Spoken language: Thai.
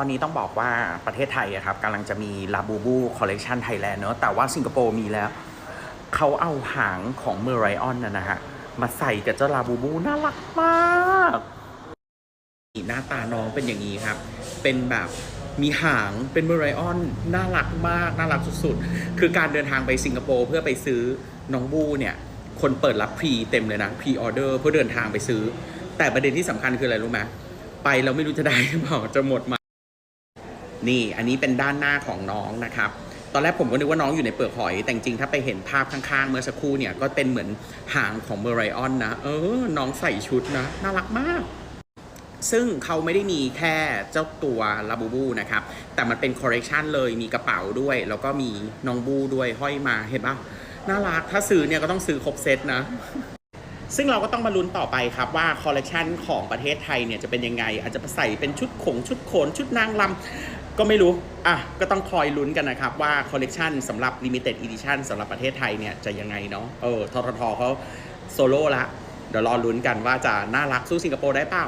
ตอนนี้ต้องบอกว่าประเทศไทยครับกำลังจะมีลาบูบูคอลเล t ชันไทยแลนด์เนอะแต่ว่าสิงคโปร์มีแล้ว เขาเอาหางของเมอร์ไรออนนะนะฮะ มาใส่กับเจ้าลาบูบูน่ารักมากหน้าตาน้องเป็นอย่างนี้ครับ เป็นแบบมีหางเป็นเมอร์ไรออนน่ารักมากน่ารักสุดๆ คือการเดินทางไปสิงคโปร์เพื่อไปซื้อน้องบูเนี่ย คนเปิดรับพรีเต็มเลยนะพรีออเดอร์เพื่อเดินทางไปซื้อ แต่ประเด็นที่สำคัญคืออะไรรู้ไหมไปเราไม่รู้จะได้หรือเปล่าจะหมดไหม นี่อันนี้เป็นด้านหน้าของน้องนะครับตอนแรกผมก็นึกว่าน้องอยู่ในเปลือกหอย แต่จริงถ้าไปเห็นภาพข้างๆ เมื่อสักครู่เนี่ยก็เป็นเหมือนหางของเมอร์ไรออนนะเออ น้องใส่ชุดนะ น่ารักมาก ซึ่งเขาไม่ได้มีแค่เจ้าตัวลาบูบูนะครับ แต่มันเป็นคอร์เรคชันเลยมีกระเป๋าด้วย แล้วก็มีน้องบูด้วยห้อยมาเห็นปะน่ารักถ้าซื้อเนี่ยก็ต้องซื้อครบเซตนะซึ่งเราก็ต้องมาลุ้นต่อไปครับว่าคอลเลกชันของประเทศไทยเนี่ยจะเป็นยังไง อาจจะใส่เป็นชุดขงชุดโขนชุดนางลำ ก็ไม่รู้ อะ ก็ต้องคอยลุ้นกันนะครับ ว่าคอลเลกชันสำหรับ Limited Edition สำหรับประเทศไทยเนี่ย จะยังไงเนาะ เออ ทททเขาโซโล่ละ เดี๋ยวรอลุ้นกันว่าจะน่ารักสู้สิงคโปร์ได้เปล่า